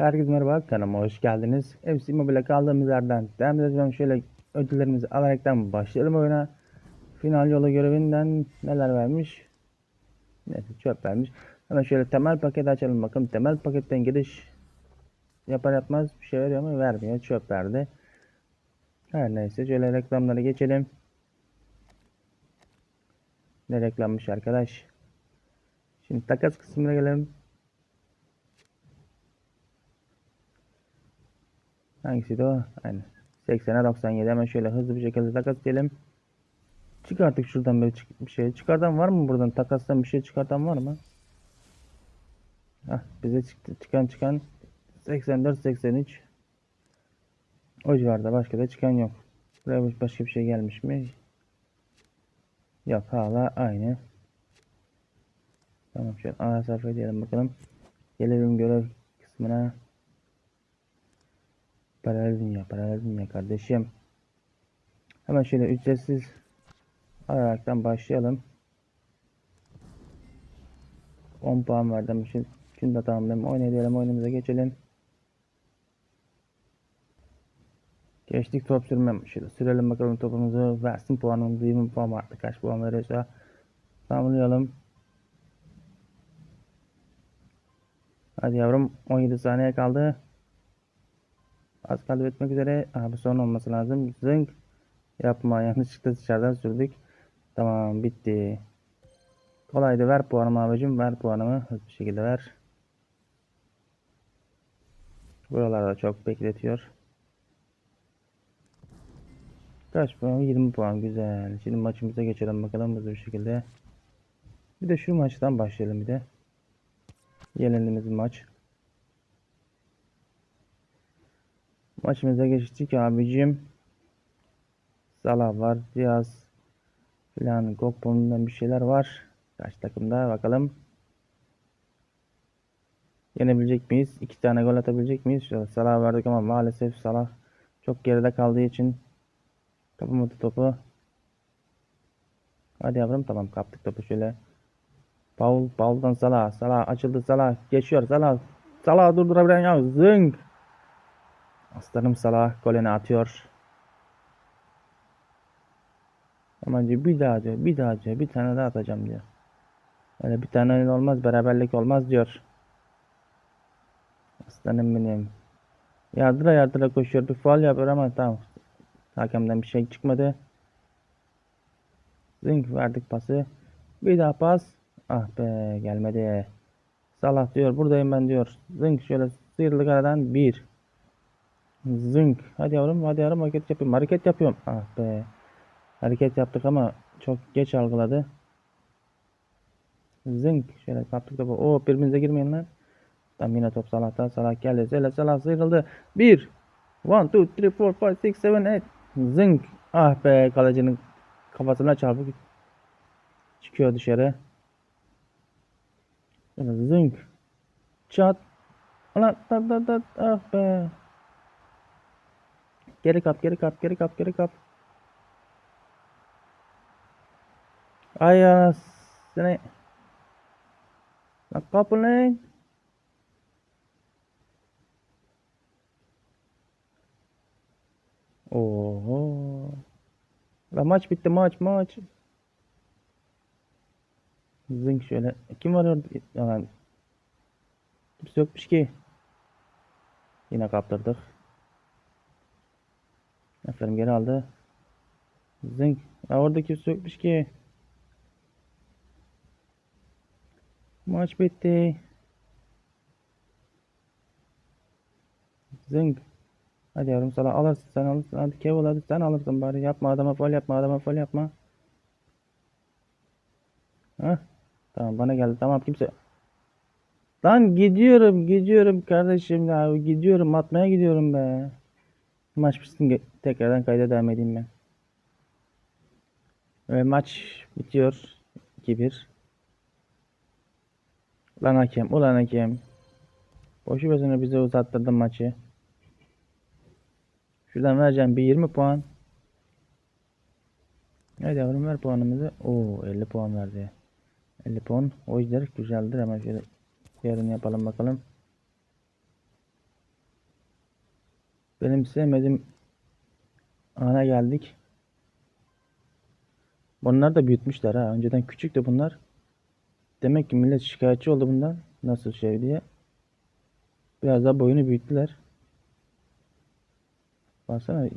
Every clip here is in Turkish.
Herkese merhaba kanalıma hoş geldiniz. MC Mobile kaldığımız yerden devam edeceğim. Şöyle ödüllerimizi alaraktan başlayalım oyuna. Final yolu görevinden neler vermiş? Neyse çöp vermiş. Hemen şöyle temel paket açalım bakalım. Temel paketten giriş yapar yapmaz bir şey veriyor ama vermiyor. Çöp verdi. Her neyse şöyle reklamlara geçelim. Ne reklammış arkadaş? Şimdi takas kısmına gelelim. Hangisiydi o? Aynen. 80'e 97 hemen şöyle hızlı bir şekilde takas edelim. Çıkarttık şuradan bir, çık- bir şey. Çıkartan var mı buradan? Takastan bir şey çıkartan var mı? Hah, bize çıktı. Çıkan çıkan 84 83 o civarda başka da çıkan yok. Buraya başka bir şey gelmiş mi? Yok hala aynı. Tamam şöyle ana sayfaya diyelim bakalım. Gelelim görev kısmına. Paralel dünya, paralel dünya kardeşim. Hemen şöyle ücretsiz alaraktan başlayalım. 10 puan verdim. Şimdi, şimdi de tamamlayalım. Oynayalım, oyunumuza geçelim. Geçtik top sürmem. Şöyle sürelim bakalım topumuzu. Versin puanımızı. 20 puan vardı. Kaç puan veriyorsa. Tamamlayalım. Hadi yavrum. 17 saniye kaldı. Kaldı bitmek üzere. Abi son olması lazım. Zınk. Yapma. Yanlışlıkla dışarıdan sürdük. Tamam bitti. Kolaydı. Ver puanımı abicim. Ver puanımı. Hızlı bir şekilde ver. Buralarda çok bekletiyor. Kaç puan? 20 puan. Güzel. Şimdi maçımıza geçelim bakalım hızlı bir şekilde. Bir de şu maçtan başlayalım bir de. Yenildiğimiz maç. Maçımıza geçtik abicim. Salah var, Diaz filan Gokpo'ndan bir şeyler var. Kaç takımda bakalım. Yenebilecek miyiz? İki tane gol atabilecek miyiz? Salah verdik ama maalesef Salah çok geride kaldığı için kapamadı topu. Hadi yavrum tamam kaptık topu şöyle. Paul, Paul'dan Salah. Salah açıldı Salah. Geçiyor Salah. Salah durdurabilen ya. Zınk. Aslanım Salah golünü atıyor. Hemen diyor bir daha diyor. Bir daha diyor. Bir tane daha atacağım diyor. Öyle bir tane olmaz. Beraberlik olmaz diyor. Aslanım benim. Yardıra yardıra koşuyor. Bir faul yapıyor ama tamam. Hakemden bir şey çıkmadı. Zink verdik pası. Bir daha pas. Ah be gelmedi. Salah diyor buradayım ben diyor. Zink şöyle sıyrıldı aradan. Bir. Zınk. Hadi yavrum hadi yavrum hareket yapıyorum. Hareket yapıyorum. Ah be. Hareket yaptık ama çok geç algıladı. Zınk. Şöyle kaptık topu. Oo birbirinize girmeyin lan. Tam yine top Salah'ta. Salah geldi. Zele Salah sıyrıldı. 1 1 2 3 4 5 6 7 8 Zınk. Ah be kalecinin kafasına çarpıp çıkıyor dışarı. Zınk. Çat. Ulan tat tat tat. Ah be. Geri kap, geri kap, geri kap, geri kap. Ay anasını. Lan kapı lan. Oho. La maç bitti maç maç. Zınk şöyle. Kim var orada? Yani, kimse yokmuş ki. Yine kaptırdık. Aferin geri aldı. Zınk. Ya orada kimse yokmuş ki. Maç bitti. Zınk. Hadi yavrum sana alırsın sen alırsın. Hadi Kevin hadi sen alırsın bari. Yapma adama fol yapma adama fol yapma. Hah. Tamam bana geldi. Tamam kimse. Lan gidiyorum gidiyorum kardeşim ya. Gidiyorum atmaya gidiyorum be. Maç bitsin tekrardan kayda devam edeyim ben. Ve maç bitiyor. 2-1. Ulan hakem, ulan hakem. Boşu boşuna bize uzattırdın maçı. Şuradan vereceğim bir 20 puan. Hadi yavrum ver puanımızı. Oo 50 puan verdi. 50 puan. O yüzden güzeldir. Hemen şöyle yarın yapalım bakalım. Benim sevmediğim ana geldik. Bunlar da büyütmüşler ha. Önceden küçüktü bunlar. Demek ki millet şikayetçi oldu bundan. Nasıl şey diye. Biraz daha boyunu büyüttüler. Baksana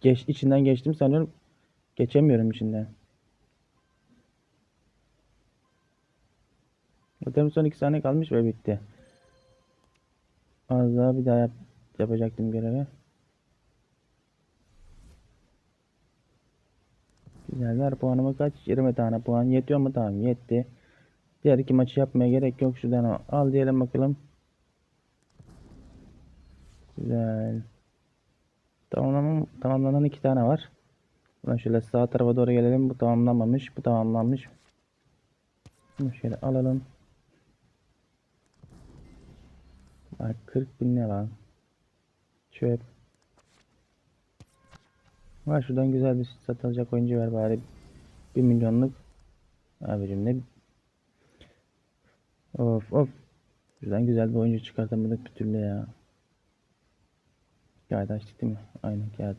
geç, içinden geçtim sanıyorum. Geçemiyorum içinden. Zaten son iki saniye kalmış ve bitti. Az daha bir daha yap, yapacaktım görevi. Güzeller puanıma kaç? 20 tane puan. Yetiyor mu? Tamam yetti. Diğer iki maçı yapmaya gerek yok. Şuradan al diyelim bakalım. Güzel. Tamamlanan, tamamlanan iki tane var. Buradan şöyle sağ tarafa doğru gelelim. Bu tamamlanmamış. Bu tamamlanmış. Bunu şöyle alalım. Bak 40 bin ne lan? Çöp. Var şuradan güzel bir satılacak oyuncu ver bari. 1 milyonluk. Abicim ne? Of of. Şuradan güzel bir oyuncu çıkartamadık bir türlü ya. Kağıt açtık değil mi? Aynen kağıt.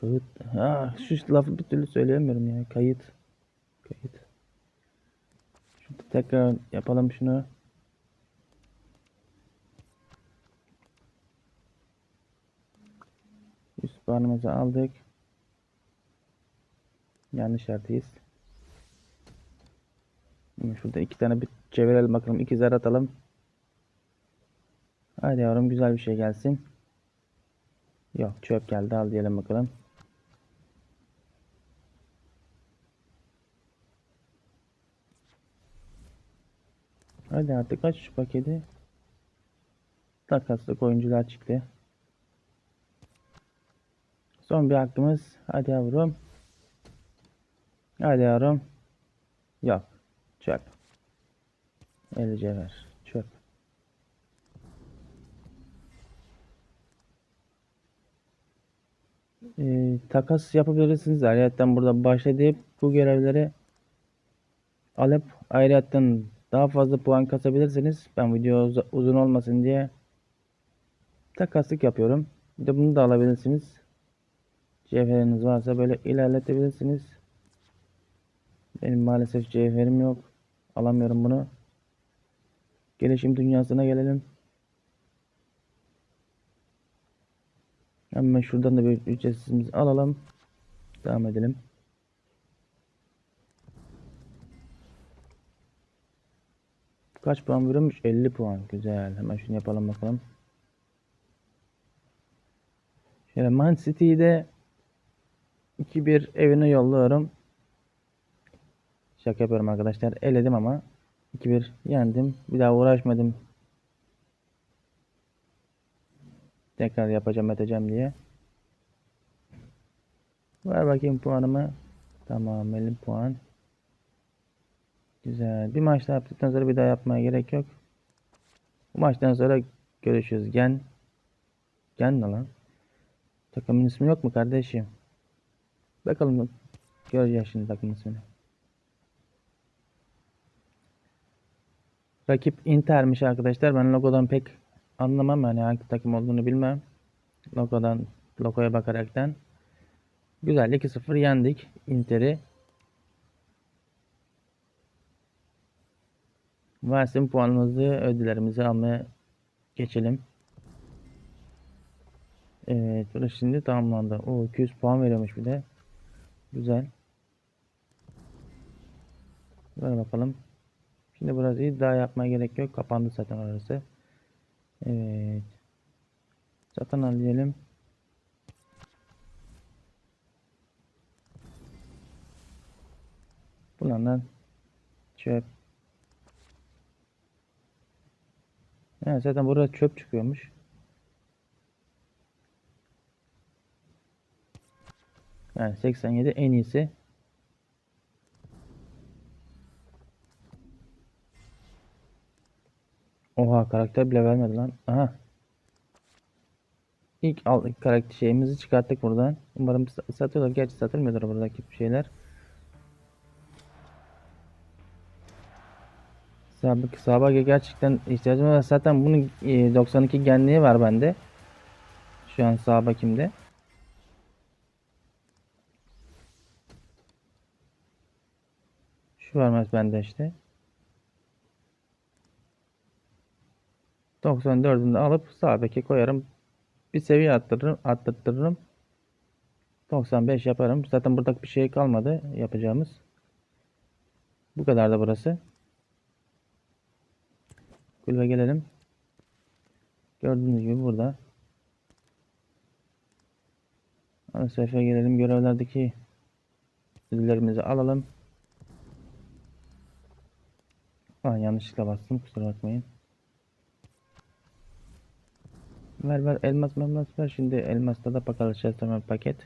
Kayıt. Ha, şu lafı bir türlü söyleyemiyorum ya. Kayıt. Kayıt. Şurada tekrar yapalım şunu. Puanımızı aldık. Yanlış yerdeyiz. Şurada iki tane bir çevirelim bakalım. İki zar atalım. Hadi yavrum güzel bir şey gelsin. Yok çöp geldi al diyelim bakalım. Hadi artık aç şu paketi. Takaslık oyuncular çıktı. Son bir hakkımız. Hadi yavrum. Hadi yavrum. Yok. Çöp. 50 cevher. Çöp. Ee, takas yapabilirsiniz. Ayrıca burada başlayıp bu görevleri alıp ayrıca daha fazla puan kasabilirsiniz. Ben video uz- uzun olmasın diye takaslık yapıyorum. Bir de bunu da alabilirsiniz. Cevheriniz varsa böyle ilerletebilirsiniz. Benim maalesef cevherim yok. Alamıyorum bunu. Gelişim dünyasına gelelim. Hemen şuradan da bir ücretsizimizi alalım. Devam edelim. Kaç puan veriyormuş? 50 puan. Güzel. Hemen şunu yapalım bakalım. Şöyle Man City'yi de 2-1 evine yolluyorum. Şaka yapıyorum arkadaşlar. Eledim ama 2-1 yendim. Bir daha uğraşmadım. Tekrar yapacağım edeceğim diye. Ver bakayım puanımı. Tamam 50 puan. Güzel. Bir maç daha yaptıktan sonra bir daha yapmaya gerek yok. Bu maçtan sonra görüşürüz. Gen. Gen ne lan? Takımın ismi yok mu kardeşim? Bakalım göreceğiz şimdi takımın ismini. Rakip Inter'miş arkadaşlar. Ben logodan pek anlamam yani hangi takım olduğunu bilmem. Logodan logoya bakaraktan. Güzel 2-0 yendik Inter'i. Versin puanımızı, ödüllerimizi almaya geçelim. Evet, burası şimdi tamamlandı. O 200 puan veriyormuş bir de. Güzel. Ver bakalım. Şimdi burası iddia yapmaya gerek yok. Kapandı zaten orası. Evet. Satın al diyelim. Çöp. Evet, zaten burada çöp çıkıyormuş. Yani 87 en iyisi. Oha karakter bile vermedi lan. Aha. İlk al karakter şeyimizi çıkarttık buradan. Umarım sa- satıyorlar. Gerçi satılmıyordur buradaki şeyler. Sabık sabah gerçekten ihtiyacım var. Zaten bunun e, 92 genliği var bende. Şu an sağ Şu varmaz bende işte. 94'ünü de alıp sağ beke koyarım. Bir seviye attırırım, attırtırırım. 95 yaparım. Zaten burada bir şey kalmadı yapacağımız. Bu kadar da burası. Kulübe gelelim. Gördüğünüz gibi burada. Ana sayfaya gelelim. Görevlerdeki ödüllerimizi alalım. Ah yanlışlıkla bastım. Kusura bakmayın. Ver ver elmas elmas ver. Şimdi elmasta da paylaşacağız hemen paket.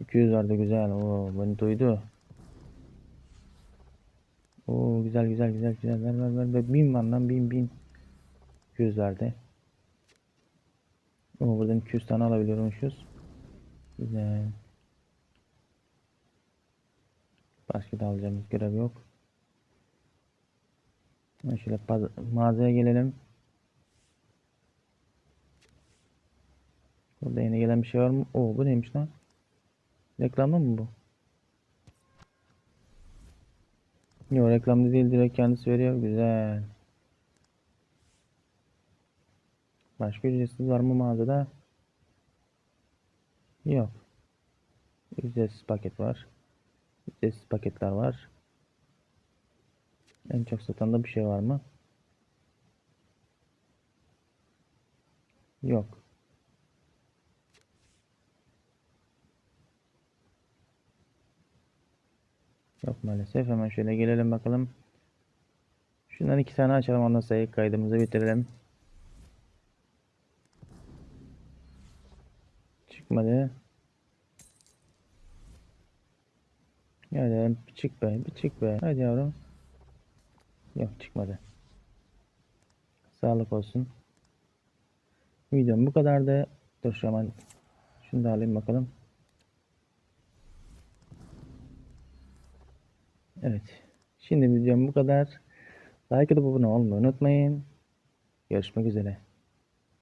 200 vardı güzel. Oo beni duydu. Oo güzel güzel güzel güzel. Ver ver ver. ver. Bin var lan bin bin. 200 verdi. Oo buradan 200 tane alabiliyormuşuz. Güzel. Başka da alacağımız görev yok. Şöyle mağazaya gelelim. Burada yeni gelen bir şey var mı? Oo bu neymiş lan? Reklamlı mı bu? Yok reklamlı değil direkt kendisi veriyor. Güzel. Başka ücretsiz var mı mağazada? Yok. Ücretsiz paket var. Ücretsiz paketler var. En çok satan da bir şey var mı? Yok. Yok maalesef. Hemen şöyle gelelim bakalım. Şundan iki tane açalım. Ondan sonra kaydımızı bitirelim. Çıkmadı. Bir çık be. Bir çık be. Hadi yavrum. Yok çıkmadı. Sağlık olsun. Videom bu kadardı. Dur şu an şunu da alayım bakalım. Evet. Şimdi videom bu kadar. Like atıp abone olmayı unutmayın. Görüşmek üzere.